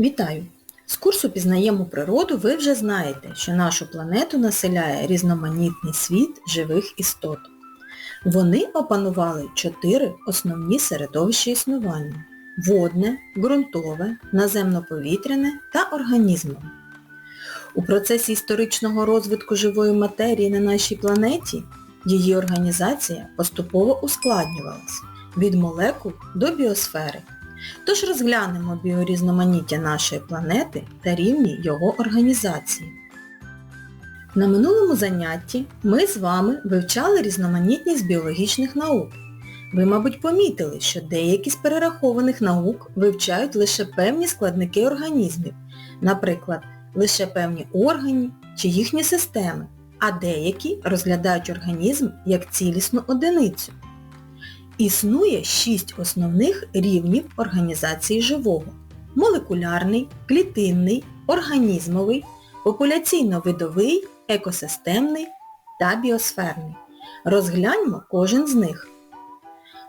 Вітаю! З курсу «Пізнаємо природу» ви вже знаєте, що нашу планету населяє різноманітний світ живих істот. Вони опанували чотири основні середовища існування – водне, ґрунтове, наземно-повітряне та організмове. У процесі історичного розвитку живої матерії на нашій планеті її організація поступово ускладнювалась від молекул до біосфери. Тож розглянемо біорізноманіття нашої планети та рівні його організації. На минулому занятті ми з вами вивчали різноманітність біологічних наук. Ви, мабуть, помітили, що деякі з перерахованих наук вивчають лише певні складники організмів, наприклад, лише певні органи чи їхні системи, а деякі розглядають організм як цілісну одиницю. Існує шість основних рівнів організації живого. Молекулярний, клітинний, організмовий, популяційно-видовий, екосистемний та біосферний. Розгляньмо кожен з них.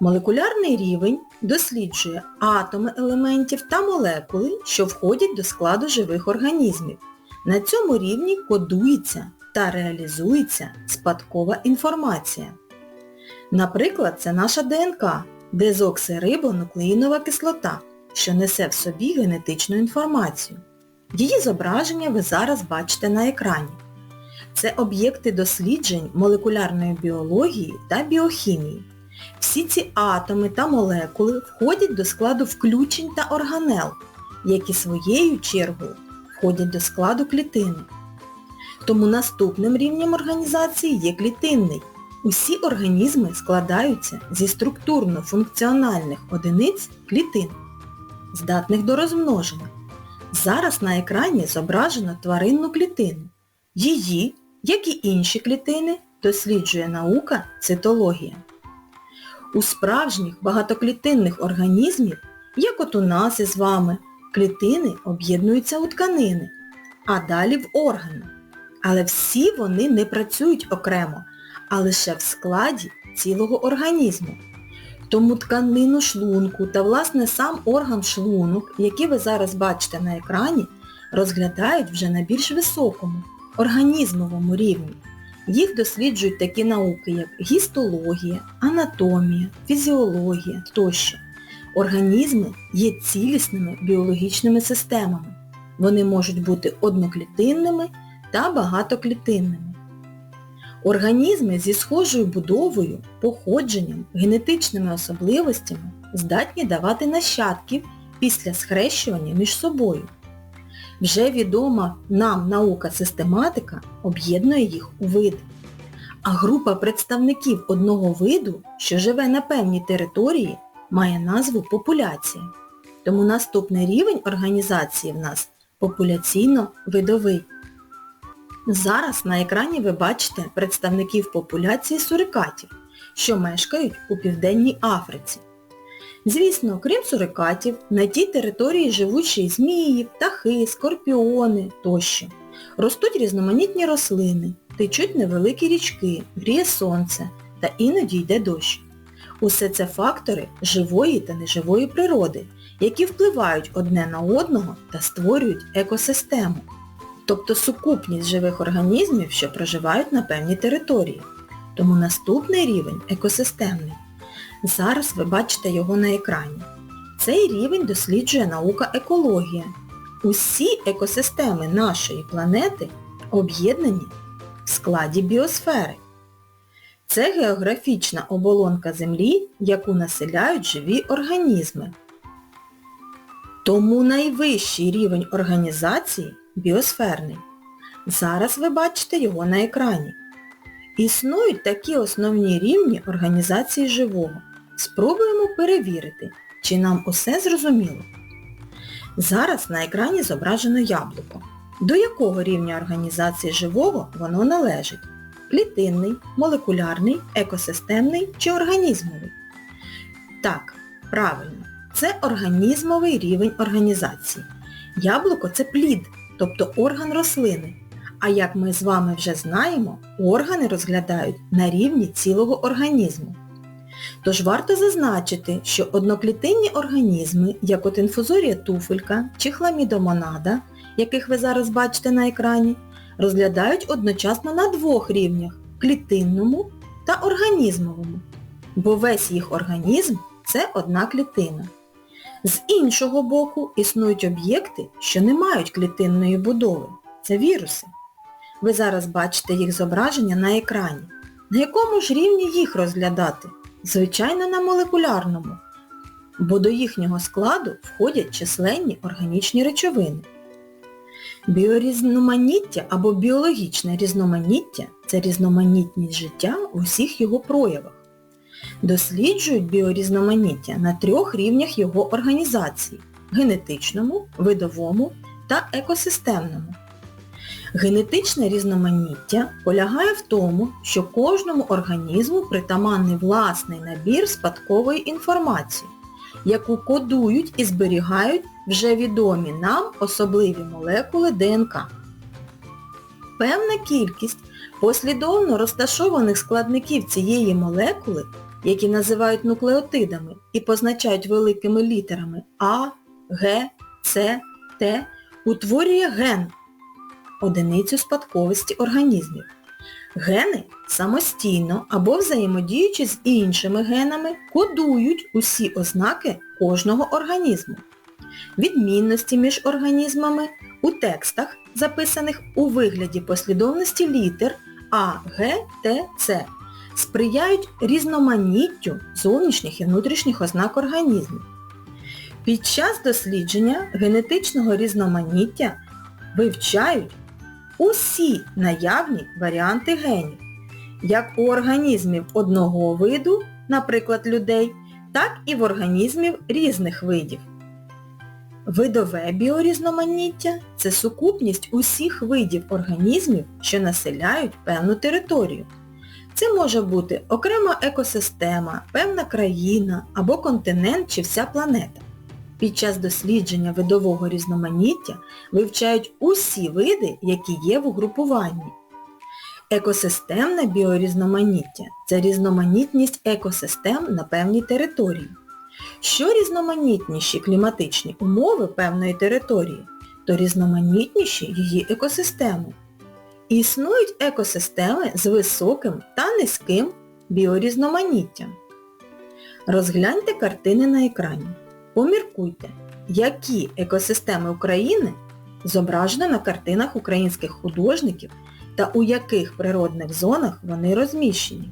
Молекулярний рівень досліджує атоми елементів та молекули, що входять до складу живих організмів. На цьому рівні кодується та реалізується спадкова інформація. Наприклад, це наша ДНК, дезоксирибонуклеїнова кислота, що несе в собі генетичну інформацію. Її зображення ви зараз бачите на екрані. Це об'єкти досліджень молекулярної біології та біохімії. Всі ці атоми та молекули входять до складу включень та органел, які своєю чергою входять до складу клітини. Тому наступним рівнем організації є клітинний. Усі організми складаються зі структурно-функціональних одиниць клітин, здатних до розмноження. Зараз на екрані зображено тваринну клітину. Її, як і інші клітини, досліджує наука цитологія. У справжніх багатоклітинних організмів, як от у нас із вами, клітини об'єднуються у тканини, а далі в органи. Але всі вони не працюють окремо, а лише в складі цілого організму. Тому тканину шлунку та власне сам орган шлунок, який ви зараз бачите на екрані, розглядають вже на більш високому, організмовому рівні. Їх досліджують такі науки, як гістологія, анатомія, фізіологія тощо. Організми є цілісними біологічними системами. Вони можуть бути одноклітинними та багатоклітинними. Організми зі схожою будовою, походженням, генетичними особливостями здатні давати нащадків після схрещування між собою. Вже відома нам наука-систематика об'єднує їх у види. А група представників одного виду, що живе на певній території, має назву популяція. Тому наступний рівень організації в нас популяційно-видовий. Зараз на екрані ви бачите представників популяції сурикатів, що мешкають у Південній Африці. Звісно, крім сурикатів, на тій території живуть ще й змії, птахи, скорпіони тощо. Ростуть різноманітні рослини, течуть невеликі річки, гріє сонце та іноді йде дощ. Усе це фактори живої та неживої природи, які впливають одне на одного та створюють екосистему тобто сукупність живих організмів, що проживають на певній території. Тому наступний рівень екосистемний. Зараз ви бачите його на екрані. Цей рівень досліджує наука екологія. Усі екосистеми нашої планети об'єднані в складі біосфери. Це географічна оболонка Землі, яку населяють живі організми. Тому найвищий рівень організації біосферний. Зараз ви бачите його на екрані. Існують такі основні рівні організації живого. Спробуємо перевірити, чи нам усе зрозуміло. Зараз на екрані зображено яблуко. До якого рівня організації живого воно належить? Клітинний, молекулярний, екосистемний чи організмовий? Так, правильно, це організмовий рівень організації. Яблуко це плід, тобто орган рослини. А як ми з вами вже знаємо, органи розглядають на рівні цілого організму. Тож варто зазначити, що одноклітинні організми, як от інфузорія туфелька чи хламідомонада, яких ви зараз бачите на екрані, розглядають одночасно на двох рівнях клітинному та організмовому, бо весь їх організм це одна клітина. З іншого боку існують об'єкти, що не мають клітинної будови. Це віруси. Ви зараз бачите їх зображення на екрані. На якому ж рівні їх розглядати? Звичайно, на молекулярному, бо до їхнього складу входять численні органічні речовини. Біорізноманіття або біологічне різноманіття це різноманітність життя в усіх його проявах. Досліджують біорізноманіття на трьох рівнях його організації генетичному, видовому та екосистемному. Генетичне різноманіття полягає в тому, що кожному організму притаманний власний набір спадкової інформації, яку кодують і зберігають вже відомі нам особливі молекули ДНК. Певна кількість послідовно розташованих складників цієї молекули, які називають нуклеотидами і позначають великими літерами А, Г, С, Т, утворює ген одиницю спадковості організмів. Гени самостійно або взаємодіючи з іншими генами кодують усі ознаки кожного організму. Відмінності між організмами у текстах, записаних у вигляді послідовності літер А, Г, Т, С, сприяють різноманіттю зовнішніх і внутрішніх ознак організмів. Під час дослідження генетичного різноманіття вивчають усі наявні варіанти генів, як у організмів одного виду, наприклад, людей, так і в організмів різних видів. Видове біорізноманіття – це сукупність усіх видів організмів, що населяють певну територію. Це може бути окрема екосистема, певна країна або континент чи вся планета. Під час дослідження видового різноманіття вивчають усі види, які є в угрупуванні. Екосистемне біорізноманіття – це різноманітність екосистем на певній території. Що різноманітніші кліматичні умови певної території, то різноманітніші її екосистеми. Існують екосистеми з високим та низьким біорізноманіттям. Розгляньте картини на екрані. Поміркуйте, які екосистеми України зображено на картинах українських художників та у яких природних зонах вони розміщені.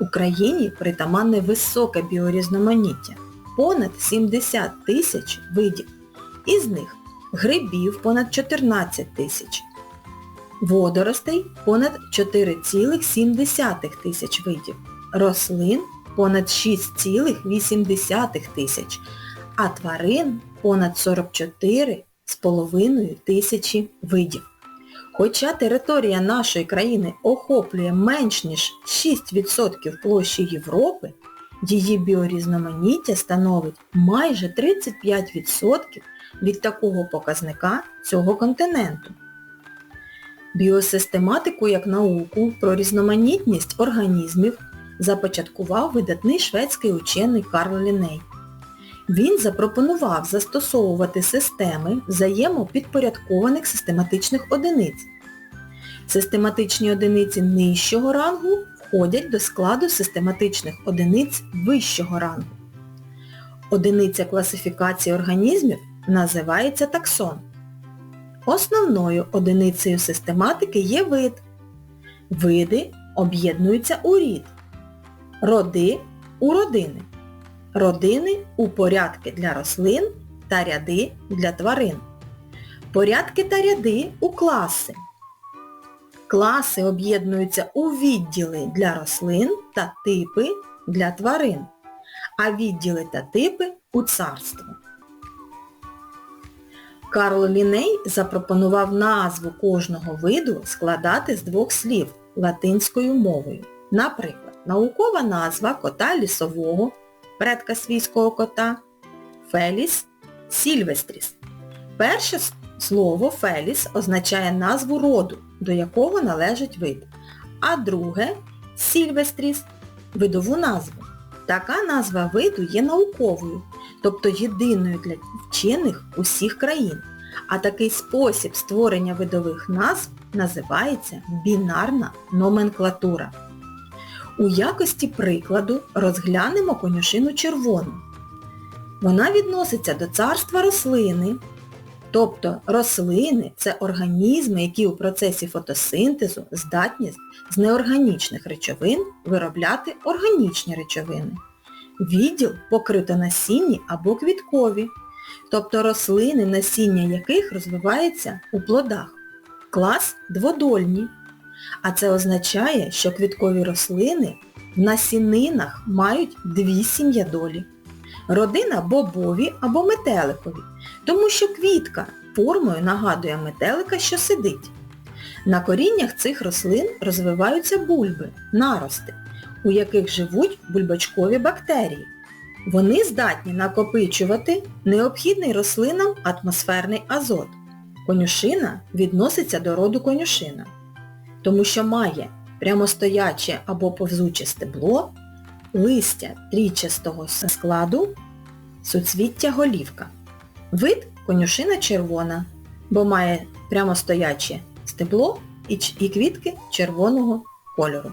Україні притаманне високе біорізноманіття понад 70 тисяч видів. Із них грибів понад 14 тисяч, водоростей понад 4,7 тисяч видів, рослин понад 6,8 тисяч, а тварин понад 44,5 тисячі видів. Хоча територія нашої країни охоплює менш ніж 6% площі Європи, її біорізноманіття становить майже 35% від такого показника цього континенту. Біосистематику як науку про різноманітність організмів започаткував видатний шведський учений Карл Ліней. Він запропонував застосовувати системи взаємопідпорядкованих систематичних одиниць. Систематичні одиниці нижчого рангу входять до складу систематичних одиниць вищого рангу. Одиниця класифікації організмів називається таксон. Основною одиницею систематики є вид. Види об'єднуються у рід. Роди у родини родини у порядки для рослин та ряди для тварин. Порядки та ряди у класи. Класи об'єднуються у відділи для рослин та типи для тварин, а відділи та типи у царство. Карл Ліней запропонував назву кожного виду складати з двох слів латинською мовою. Наприклад, наукова назва кота лісового предка свійського кота, Феліс Сільвестріс. Перше слово Феліс означає назву роду, до якого належить вид, а друге Сільвестріс видову назву. Така назва виду є науковою, тобто єдиною для вчених усіх країн. А такий спосіб створення видових назв називається бінарна номенклатура. У якості прикладу розглянемо конюшину червону. Вона відноситься до царства рослини, тобто рослини це організми, які у процесі фотосинтезу здатні з неорганічних речовин виробляти органічні речовини. Відділ покрито насінні або квіткові, тобто рослини, насіння яких розвивається у плодах. Клас дводольні, а це означає, що квіткові рослини в насінинах мають дві сім'ядолі. Родина бобові або метеликові, тому що квітка формою нагадує метелика, що сидить. На коріннях цих рослин розвиваються бульби, нарости, у яких живуть бульбочкові бактерії. Вони здатні накопичувати необхідний рослинам атмосферний азот. Конюшина відноситься до роду конюшина, тому що має прямостояче або повзуче стебло, листя трічастого складу, суцвіття голівка. Вид конюшина червона, бо має прямостояче стебло і квітки червоного кольору.